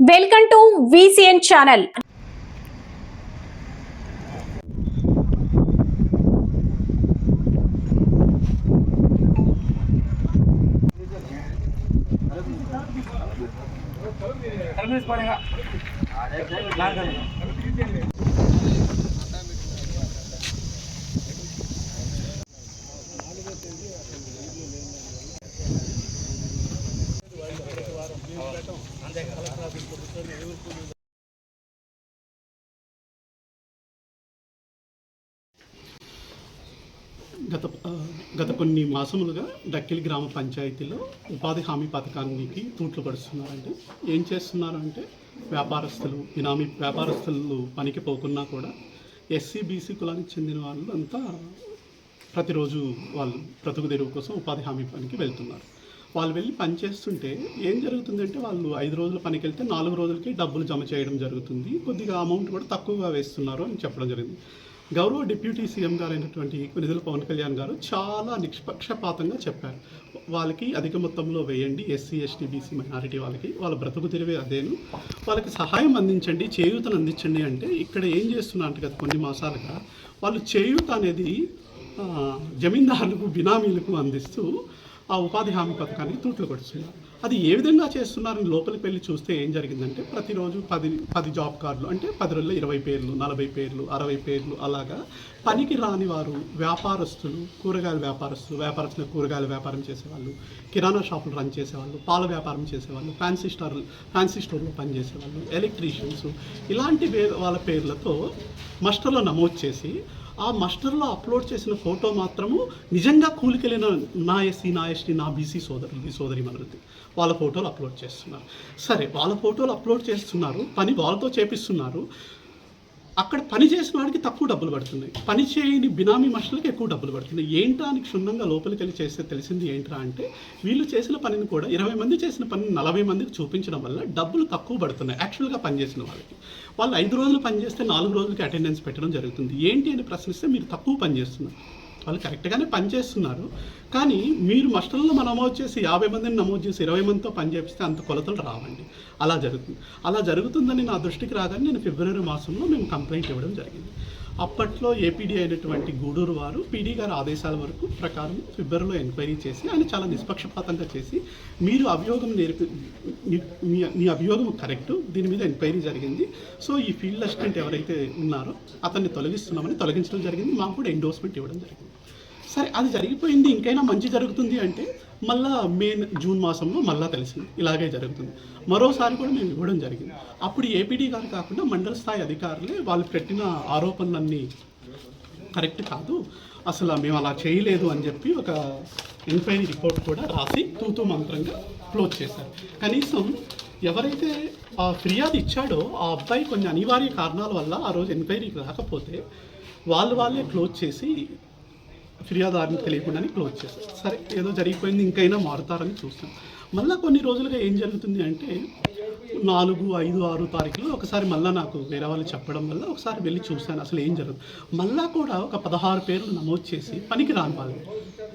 Welcome to VCN channel కొన్ని మాసములుగా డక్కిలి గ్రామ పంచాయతీలో ఉపాధి హామీ పథకానికి తూట్లు పడుస్తున్నారండి. ఏం చేస్తున్నారు అంటే వ్యాపారస్తులు ఇనామీ వ్యాపారస్తులు పనికి పోకున్నా కూడా ఎస్సీ బీసీ కులానికి చెందిన వాళ్ళు అంతా ప్రతిరోజు వాళ్ళు బ్రతుకు తెరువు కోసం ఉపాధి హామీ పనికి వెళ్తున్నారు. వాళ్ళు వెళ్ళి పని చేస్తుంటే ఏం జరుగుతుందంటే వాళ్ళు ఐదు రోజుల పనికి వెళ్తే నాలుగు రోజులకి డబ్బులు జమ చేయడం జరుగుతుంది. కొద్దిగా అమౌంట్ కూడా తక్కువగా వేస్తున్నారు అని చెప్పడం జరిగింది. గౌరవ డిప్యూటీ సీఎం గారు అయినటువంటి నిధుల పవన్ కళ్యాణ్ గారు చాలా నిష్పక్షపాతంగా చెప్పారు. వాళ్ళకి అధిక మొత్తంలో వేయండి ఎస్సీ ఎస్టీ బీసీ మైనారిటీ వాళ్ళకి. వాళ్ళ బ్రతుకు తెలివే అదేను. వాళ్ళకి సహాయం అందించండి చేయూతను అందించండి అంటే ఇక్కడ ఏం చేస్తున్నా అంటే కదా కొన్ని మాసాలుగా. వాళ్ళు చేయూత అనేది జమీందారులకు బినామీలకు అందిస్తూ ఆ ఉపాధి హామీ పథకానికి తూట్లు కొడుతున్నారు. అది ఏ విధంగా చేస్తున్నారని లోపలికి వెళ్ళి చూస్తే ఏం జరిగిందంటే ప్రతిరోజు పది పది జాబ్ కార్డులు అంటే పది రోజుల్లో ఇరవై పేర్లు నలభై పేర్లు అరవై పేర్లు అలాగా పనికి రాని వారు వ్యాపారస్తులు కూరగాయల వ్యాపారస్తులు వ్యాపారస్తులు కూరగాయల వ్యాపారం చేసేవాళ్ళు కిరాణా షాపులు రన్ చేసేవాళ్ళు పాల వ్యాపారం చేసేవాళ్ళు ఫ్యాన్సీ స్టోర్ ఫ్యాన్సీ స్టోర్లో పనిచేసేవాళ్ళు ఎలక్ట్రీషియన్స్ ఇలాంటి వాళ్ళ పేర్లతో మస్టర్లో నమోదు చేసి ఆ మస్టర్లో అప్లోడ్ చేసిన ఫోటో మాత్రము నిజంగా కూలికెళ్ళిన నా ఎస్సీ నా ఎస్టీ నా బీసీ సోదరులు సోదరి మనది వాళ్ళ ఫోటోలు అప్లోడ్ చేస్తున్నారు. సరే వాళ్ళ ఫోటోలు అప్లోడ్ చేస్తున్నారు పని వాళ్ళతో చేపిస్తున్నారు. అక్కడ పని చేసిన వాడికి తక్కువ డబ్బులు పడుతున్నాయి. పని చేయని బినామీ మనుషులకు ఎక్కువ డబ్బులు పడుతున్నాయి. ఏంటా అని క్షుణ్ణంగా లోపలికి వెళ్ళి చేస్తే తెలిసింది ఏంట్రా అంటే వీళ్ళు చేసిన పనిని కూడా ఇరవై మంది చేసిన పనిని నలభై మందికి చూపించడం వల్ల డబ్బులు తక్కువ పడుతున్నాయి యాక్చువల్గా పనిచేసిన వాళ్ళకి. వాళ్ళు ఐదు రోజులు పనిచేస్తే నాలుగు రోజులకి అటెండెన్స్ పెట్టడం జరుగుతుంది. ఏంటి అని ప్రశ్నిస్తే మీరు తక్కువ పనిచేస్తున్నారు వాళ్ళు కరెక్ట్గానే పని చేస్తున్నారు. కానీ మీరు మస్టర్లో నమోదు చేసి యాభై మందిని నమోదు చేసి ఇరవై మందితో పని చేపిస్తే అంత కొలతలు రావండి. అలా జరుగుతుంది. అలా జరుగుతుందని నా దృష్టికి రాగానే నేను ఫిబ్రవరి మాసంలో మేము కంప్లైంట్ ఇవ్వడం జరిగింది. అప్పట్లో ఏపీడీ అయినటువంటి గూడూరు వారు పీడీ గారి ఆదేశాల వరకు ప్రకారం ఫిబ్రవరిలో ఎంక్వైరీ చేసి ఆయన చాలా నిష్పక్షపాతంగా చేసి మీరు అభియోగం నేర్పి మీ- మీ అభియోగం కరెక్ట్ దీని మీద ఎంక్వైరీ జరిగింది. సో ఈ ఫీల్డ్ అసిస్టెంట్ ఎవరైతే ఉన్నారో అతన్ని తొలగిస్తున్నామని తొలగించడం జరిగింది. మాకు కూడా ఎండోర్స్మెంట్ ఇవ్వడం జరిగింది. సరే అది జరిగిపోయింది. ఇంకైనా మంచి జరుగుతుంది అంటే మళ్ళా మే జూన్ మాసంలో మళ్ళా తెలిసింది. ఇలాగే జరుగుతుంది. మరోసారి కూడా మేము ఇవ్వడం జరిగింది. అప్పుడు ఏపీడీ గారు కాకుండా మండల స్థాయి అధికారులే వాళ్ళు పెట్టిన ఆరోపణలన్నీ కరెక్ట్ కాదు. అసలు మేము అలా చేయలేదు అని చెప్పి ఒక ఎంక్వైరీ రిపోర్ట్ కూడా రాసి తూతూ మంత్రంగా క్లోజ్ చేశారు. కనీసం ఎవరైతే ఆ ఫిర్యాదు ఇచ్చాడో ఆ అబ్బాయి కొన్ని అనివార్య కారణాల వల్ల ఆ రోజు ఎంక్వైరీకి రాకపోతే వాళ్ళు వాళ్ళే క్లోజ్ చేసి ఫిర్యాదారుని తెలియకుండానే క్లోజ్ చేస్తారు సరే ఏదో జరిగిపోయింది ఇంకైనా మారుతారని చూస్తాం మళ్ళీ కొన్ని రోజులుగా ఏం జరుగుతుంది అంటే నాలుగు ఐదు ఆరు తారీఖులో ఒకసారి మళ్ళీ నాకు వేరే వాళ్ళు చెప్పడం వల్ల ఒకసారి వెళ్ళి చూశాను అసలు ఏం జరుగుతుంది? మళ్ళీ కూడా ఒక పదహారు పేర్లు నమోదు చేసి పనికి రాని వాళ్ళు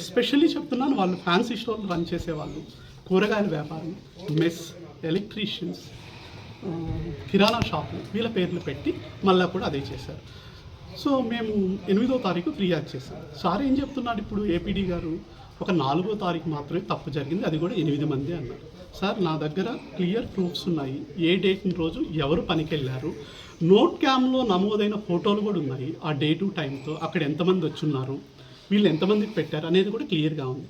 ఎస్పెషల్లీ చెప్తున్నాను వాళ్ళు ఫ్యాన్సీ స్టోర్లు రన్ చేసేవాళ్ళు కూరగాయల వ్యాపారం మెస్ ఎలక్ట్రీషియన్స్ కిరాణా షాపులు వీళ్ళ పేర్లు పెట్టి మళ్ళీ కూడా అదే చేశారు. సో మేము ఎనిమిదో తారీఖు ఫిర్యాదు చేశాం. సార్ ఏం చెప్తున్నాడు ఇప్పుడు ఏపీడీ గారు? ఒక నాలుగో తారీఖు మాత్రమే తప్పు జరిగింది అది కూడా ఎనిమిది మంది అన్నారు. సార్ నా దగ్గర క్లియర్ ప్రూఫ్స్ ఉన్నాయి. ఏ డేట్ రోజు ఎవరు పనికి వెళ్ళారు నోట్ క్యామ్లో నమోదైన ఫోటోలు కూడా ఉన్నాయి. ఆ డేటు టైంతో అక్కడ ఎంతమంది వచ్చున్నారు? వీళ్ళు ఎంతమందికి పెట్టారు అనేది కూడా క్లియర్గా ఉంది.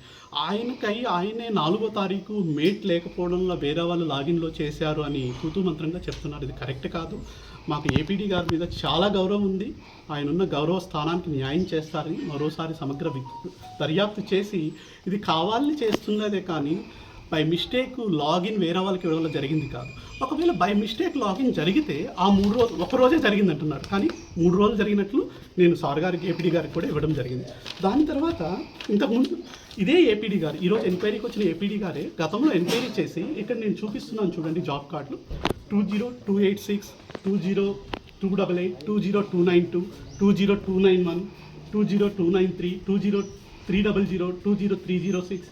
ఆయనకై ఆయనే నాలుగో తారీఖు మేట్ లేకపోవడంలో వేరే వాళ్ళు లాగిన్లో చేశారు అని తూతూ మంత్రంగా చెప్తున్నారు. ఇది కరెక్ట్ కాదు. మాకు ఏపీడీ గారి మీద చాలా గౌరవం ఉంది. ఆయన ఉన్న గౌరవ స్థానానికి న్యాయం చేస్తారని మరోసారి సమగ్ర దర్యాప్తు చేసి ఇది కావాలని చేస్తున్నదే కానీ బై మిస్టేక్ లాగిన్ వేరే వాళ్ళకి ఇవ్వడం జరిగింది కాదు. ఒకవేళ బై మిస్టేక్ లాగిన్ జరిగితే ఆ మూడు రోజులు ఒక రోజే జరిగింది అంటున్నారు. కానీ మూడు రోజులు జరిగినట్లు నేను సార్ గారికి ఏపీడీ గారికి కూడా ఇవ్వడం జరిగింది. దాని తర్వాత ఇంతకుముందు ఇదే ఏపీడీ గారు ఈరోజు ఎంక్వైరీకి వచ్చిన ఏపీడీ గారే గతంలో ఎంక్వైరీ చేసి ఇక్కడ నేను చూపిస్తున్నాను చూడండి జాబ్ కార్డులు two zero two eight six two zero two double eight two zero two nine two two zero two nine one two zero two nine three two zero three double zero two zero three zero six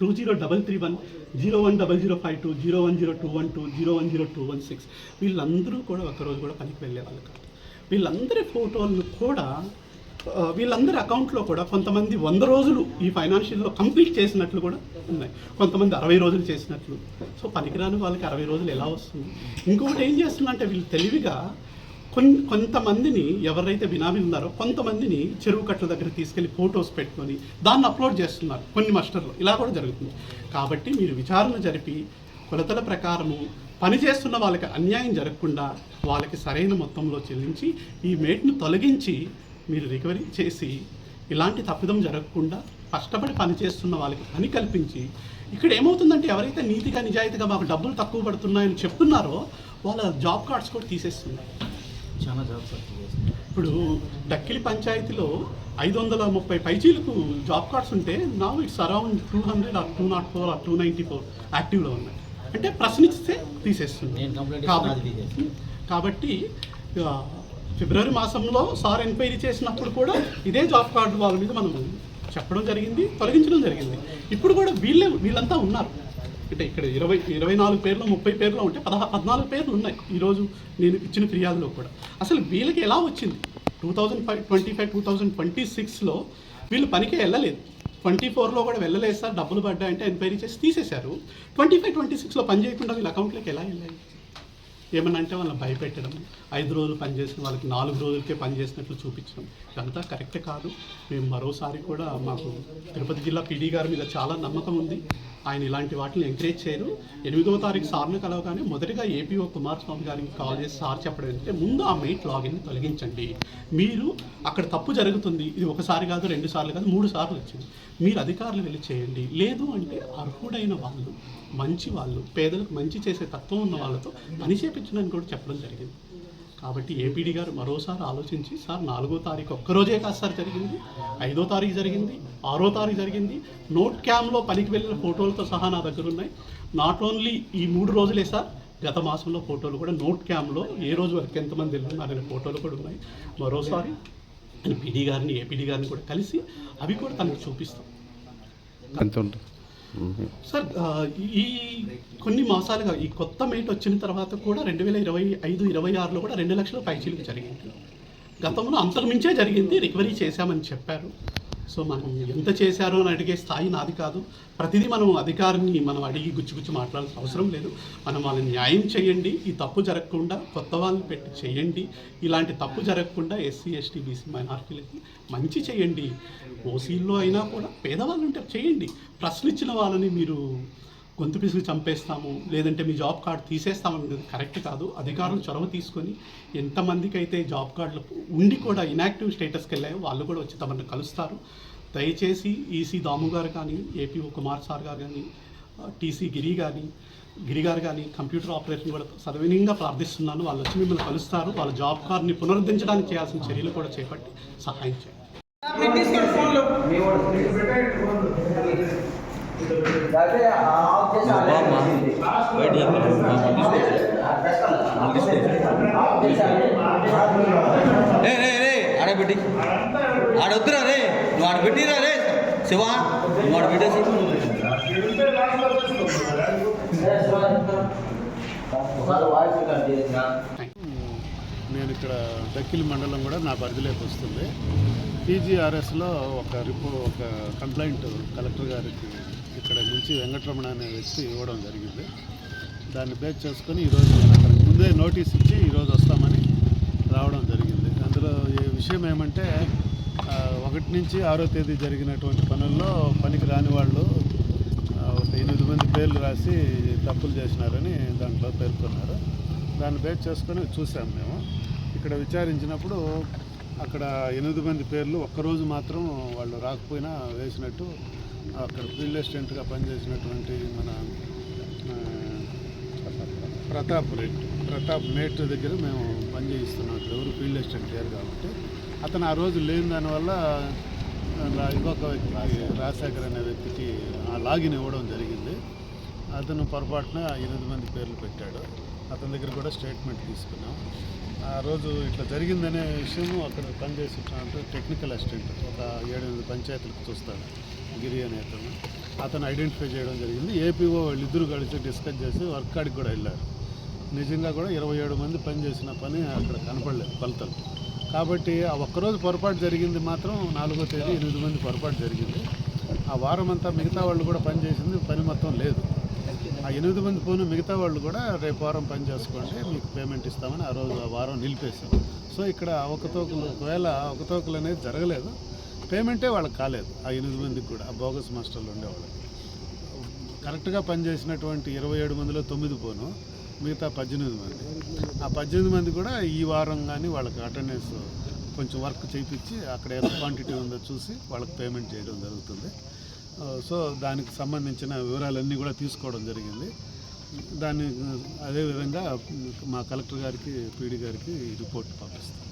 two zero double three one zero one double zero five two zero one zero two one two zero one zero two one six వీళ్ళందరూ కూడా ఒకరోజు కూడా పనికి వెళ్ళేవాళ్ళు కాదు. వీళ్ళందరి ఫోటోలను కూడా వీళ్ళందరి అకౌంట్లో కూడా కొంతమంది వంద రోజులు ఈ ఫైనాన్షియల్లో కంప్లీట్ చేసినట్లు కూడా ఉన్నాయి. కొంతమంది అరవై రోజులు చేసినట్లు. సో పనికిరాని వాళ్ళకి అరవై రోజులు ఎలా వస్తుంది? ఇంకొకటి ఏం చేస్తుందంటే వీళ్ళు తెలివిగా కొన్ కొంతమందిని ఎవరైతే బినామీ ఉన్నారో కొంతమందిని చెరువు కట్టల దగ్గర తీసుకెళ్ళి ఫొటోస్ పెట్టుకొని దాన్ని అప్లోడ్ చేస్తున్నారు కొన్ని మాస్టర్లు. ఇలా కూడా జరుగుతుంది. కాబట్టి మీరు విచారణ జరిపి కొలతల ప్రకారము పనిచేస్తున్న వాళ్ళకి అన్యాయం జరగకుండా వాళ్ళకి సరైన మొత్తంలో చెల్లించి ఈ మేట్ను తొలగించి మీరు రికవరీ చేసి ఇలాంటి తప్పిదం జరగకుండా కష్టపడి పనిచేస్తున్న వాళ్ళకి పని కల్పించి ఇక్కడ ఏమవుతుందంటే ఎవరైతే నీతిగా నిజాయితీగా మాకు డబ్బులు తక్కువ పడుతున్నాయని చెప్తున్నారో వాళ్ళ జాబ్ కార్డ్స్ కూడా తీసేస్తున్నారు. చాలా జాబ్స్ ఇప్పుడు డక్కిలి పంచాయతీలో ఐదు వందల ముప్పై పైచీలకు జాబ్ కార్డ్స్ ఉంటే నా it's around two hundred or two not four or two ninety four యాక్టివ్లో ఉన్నాయి. అంటే ప్రశ్నిస్తే తీసేస్తుంది. కాబట్టి ఆ, ఫిబ్రవరి మాసంలో సార్ ఎంక్వైరీ చేసినప్పుడు కూడా ఇదే జాబ్ కార్డు వాళ్ళ మీద మనం చెప్పడం జరిగింది తొలగించడం జరిగింది. ఇప్పుడు కూడా వీళ్ళే వీళ్ళంతా ఉన్నారు. అంటే ఇక్కడ ఇరవై ఇరవై నాలుగు పేర్లు ముప్పై పేర్లు ఉంటే పదహా పద్నాలుగు పేర్లు ఉన్నాయి. ఈరోజు నేను ఇచ్చిన ఫిర్యాదులో కూడా. అసలు వీళ్ళకి ఎలా వచ్చింది? Two thousand five twenty five two thousand twenty సిక్స్లో వీళ్ళు పనికే వెళ్ళలేదు. ట్వంటీ ఫోర్లో కూడా వెళ్ళలేదు సార్. డబ్బులు పడ్డాయంటే ఎంక్వైరీ చేసి తీసేశారు. ట్వంటీ ఫైవ్ ట్వంటీ సిక్స్లో పని చేయకుండా వీళ్ళ అకౌంట్లోకి ఎలా వెళ్ళాయి ఏమన్నా అంటే వాళ్ళని భయపెట్టడం ఐదు రోజులు పనిచేసిన వాళ్ళకి నాలుగు రోజులకే పనిచేసినట్లు చూపించడం ఇదంతా కరెక్ట్ కాదు. మేము మరోసారి కూడా మాకు తిరుపతి జిల్లా పీడీ గారి మీద చాలా నమ్మకం ఉంది. ఆయన ఇలాంటి వాటిని ఎంకరేజ్ చేయరు. ఎనిమిదవ తారీఖు సార్ను కలవగానే మొదటిగా ఏపీఓ కుమారస్వామి గారికి కాల్ చేసి సార్ చెప్పడం ఏంటంటే ముందు ఆ మెయిట్ లాగిన్ తొలగించండి. మీరు అక్కడ తప్పు జరుగుతుంది. ఇది ఒకసారి కాదు రెండు సార్లు కాదు మూడు సార్లు వచ్చింది. మీరు అధికారులు వెళ్ళి చేయండి. లేదు అంటే అర్హుడైన వాళ్ళు మంచి వాళ్ళు పేదలకు మంచి చేసే తత్వం ఉన్న వాళ్ళతో పని చేపించడానికి కూడా చెప్పడం జరిగింది. కాబట్టి ఏపీడీ గారు మరోసారి ఆలోచించి సార్ నాలుగో తారీఖు ఒక్కరోజే కాదు సార్ జరిగింది. ఐదో తారీఖు జరిగింది ఆరో తారీఖు జరిగింది. నోట్ క్యామ్లో పనికి వెళ్ళిన ఫోటోలతో సహా నా దగ్గర ఉన్నాయి. నాట్ ఓన్లీ ఈ మూడు రోజులే సార్ గత మాసంలో ఫోటోలు కూడా నోట్ క్యామ్లో ఏ రోజు వరకు ఎంతమంది వెళ్ళున్నారనే ఫోటోలు కూడా ఉన్నాయి. మరోసారి పీడీ గారిని ఏపీడీ గారిని కూడా కలిసి అవి కూడా తనకు చూపిస్తాం. ఎంత ఉంటుంది. సార్ ఈ కొన్ని మాసాలుగా ఈ కొత్త మేట్ వచ్చిన తర్వాత కూడా రెండు వేల ఇరవై ఐదు ఇరవై ఆరులో కూడా రెండు లక్షల పైచీలకు జరిగింది. గతంలో అంతకుమించే జరిగింది రికవరీ చేశామని చెప్పారు. సో మనం ఎంత చేశారో అని అడిగే స్థాయి నాది కాదు. ప్రతిదీ మనం అధికారిని మనం అడిగి గుచ్చి గుచ్చి మాట్లాడాల్సిన అవసరం లేదు. మనం వాళ్ళని న్యాయం చేయండి ఈ తప్పు జరగకుండా కొత్త వాళ్ళని పెట్టి చేయండి. ఇలాంటి తప్పు జరగకుండా ఎస్సీ ఎస్టీ బీసీ మైనార్టీలకి మంచి చేయండి. ఓసీల్లో అయినా కూడా పేదవాళ్ళు ఉంటే చేయండి. ప్రశ్నించిన వాళ్ళని మీరు గొంతు పిసికి చంపేస్తాము లేదంటే మీ జాబ్ కార్డు తీసేస్తామనేది కరెక్ట్ కాదు. అధికారులు చొరవ తీసుకొని ఎంతమందికి అయితే జాబ్ కార్డులు ఉండి కూడా ఇనాక్టివ్ స్టేటస్కి వెళ్ళాయో వాళ్ళు కూడా వచ్చి తమను కలుస్తారు. దయచేసి ఈసీ దాము గారు కానీ ఏపీ కుమార్ సార్ గారు కానీ టీసీ గిరి కానీ గిరి గారు కానీ కంప్యూటర్ ఆపరేషన్ కూడా సదవినీయంగా ప్రార్థిస్తున్నాను. వాళ్ళు వచ్చి మిమ్మల్ని కలుస్తారు. వాళ్ళ జాబ్ కార్డ్ని పునరుద్ధరించడానికి చేయాల్సిన చర్యలు కూడా చేపట్టి సహాయం చేయండి. రే రే రే ఆడ ఆడొద్దురా వద్దురా రే. నువ్వు ఆడ పెట్టిరా రే. శివా నువ్వు ఆడ పెట్టేసి. నేను ఇక్కడ దక్కిలి మండలం కూడా నా పరిధిలోకి వస్తుంది. పీజీఆర్ఎస్లో ఒక రిపో ఒక కంప్లైంట్ కలెక్టర్ గారికి ఇక్కడ నుంచి వెంకటరమణ అనే వ్యక్తి ఇవ్వడం జరిగింది. దాన్ని బేస్ చేసుకొని ఈరోజు నేను అక్కడికి ముందే నోటీస్ ఇచ్చి ఈరోజు వస్తామని రావడం జరిగింది. అందులో ఈ విషయం ఏమంటే ఒకటి నుంచి ఆరో తేదీ జరిగినటువంటి పనుల్లో పనికి రాని వాళ్ళు ఒక ఎనిమిది మంది పేర్లు రాసి తప్పులు చేసినారని దాంట్లో పేర్కొన్నారు. దాన్ని బేస్ చేసుకొని చూసాం మేము. ఇక్కడ విచారించినప్పుడు అక్కడ ఎనిమిది మంది పేర్లు ఒక్కరోజు మాత్రం వాళ్ళు రాకపోయినా వేసినట్టు అక్కడ ఫీల్డ్ అసిస్టెంట్గా పనిచేసినటువంటి మన ప్రతాప్ రెడ్డి ప్రతాప్ మేట్ దగ్గర మేము పని చేయిస్తున్నాం ఎవరు ఫీల్డ్ అసిస్టెంట్ లేరు కాబట్టి. అతను ఆ రోజు లేని దానివల్ల ఇంకొక వ్యక్తికి రాజశేఖర్ అనే వ్యక్తికి ఆ లాగిన్ ఇవ్వడం జరిగింది. అతను పొరపాటున ఎనిమిది మంది పేర్లు పెట్టాడు. అతని దగ్గర కూడా స్టేట్మెంట్ తీసుకున్నాం. ఆ రోజు ఇట్లా జరిగిందనే విషయము అక్కడ పనిచేసి టెక్నికల్ అసిస్టెంట్ ఒక ఏడెనిమిది పంచాయతీలకు చూస్తాడు. గిరి అనే అతను. అతను ఐడెంటిఫై చేయడం జరిగింది. ఏపీఓ వాళ్ళిద్దరూ కలిసి డిస్కస్ చేసి వర్క్ కాడికి కూడా వెళ్ళారు. నిజంగా కూడా ఇరవై ఏడు మంది పని చేసిన పని అక్కడ కనపడలేదు కొలతలు. కాబట్టి ఆ ఒక్కరోజు పొరపాటు జరిగింది మాత్రం నాలుగో తేదీ ఎనిమిది మంది పొరపాటు జరిగింది. ఆ వారం అంతా మిగతా వాళ్ళు కూడా పని చేసింది పని మొత్తం లేదు. ఆ ఎనిమిది మంది పోను మిగతా వాళ్ళు కూడా రేపు వారం పని చేసుకోండి మీకు పేమెంట్ ఇస్తామని ఆ రోజు ఆ వారం నిలిపేశాం. సో ఇక్కడ అవకతవకలు ఒకవేళ అవకతవకలు అనేది జరగలేదు పేమెంటే వాళ్ళకి కాలేదు. ఆ ఎనిమిది మందికి కూడా ఆ బోగస్ మాస్టర్లు ఉండేవాళ్ళకి. కరెక్ట్గా పనిచేసినటువంటి ఇరవై ఏడు మందిలో తొమ్మిది పోను మిగతా పద్దెనిమిది మంది. ఆ పద్దెనిమిది మంది కూడా ఈ వారం కానీ వాళ్ళకి అటెండెన్స్ కొంచెం వర్క్ చేయించి అక్కడ ఎంత క్వాంటిటీ ఉందో చూసి వాళ్ళకి పేమెంట్ చేయడం జరుగుతుంది. సో దానికి సంబంధించిన వివరాలన్నీ కూడా తీసుకోవడం జరిగింది. దాన్ని అదేవిధంగా మా కలెక్టర్ గారికి పీడీ గారికి రిపోర్ట్ పంపిస్తాం.